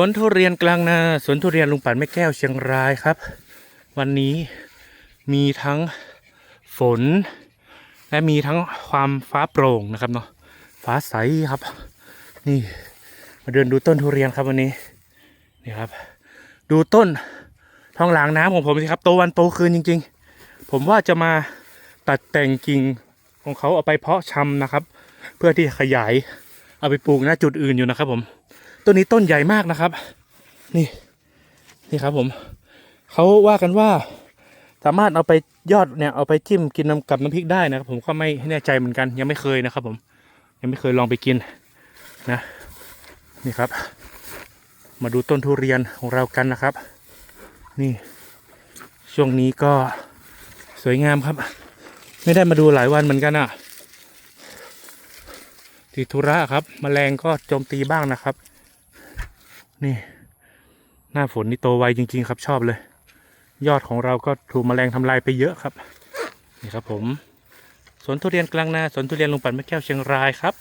วนทุเรียนกลางนาสวนทุเรียนลุงปั่นแม่แก้วเชียงรายครับ วันนี้มีทั้งฝน และมีทั้งความฟ้าโปร่งนะครับเนาะฟ้าใสครับ นี่มาเดินดูต้นทุเรียนครับวันนี้นี่ครับ ดูต้นทองหลางน้ำของผมสิครับโตวันโตคืนจริง ๆ ผมว่าจะมาตัดแต่งกิ่งของเขาเอาไปเพาะชำนะครับ เพื่อที่ขยายเอาไปปลูกณจุดอื่นอยู่นะครับผม ต้นนี้ต้นใหญ่มากนะครับ นี่นี่ครับผมเขาว่ากันว่าสามารถเอาไปยอดเนี่ยเอาไปจิ้มกินน้ำกับน้ำพริกได้นะครับ ผมก็ไม่แน่ใจเหมือนกัน ยังไม่เคยนะครับ ผม ยังไม่เคยลองไปกินนะ นี่ครับ มาดูต้นทุเรียนของเรากันนะครับ นี่ ช่วงนี้ก็สวยงามครับ ไม่ได้มาดูหลายวันเหมือนกันอะติดธุระครับแมลงก็โจมตีบ้างนะครับ นี่ หน้าฝนนี่โตไวจริง ๆ ครับชอบเลย ยอดของเราก็ถูกแมลงทำลายไปเยอะครับ นี่ครับผมสวนทุเรียนกลางนาสวนทุเรียนลุงปั่นแม่แก้วเชียงรายครับ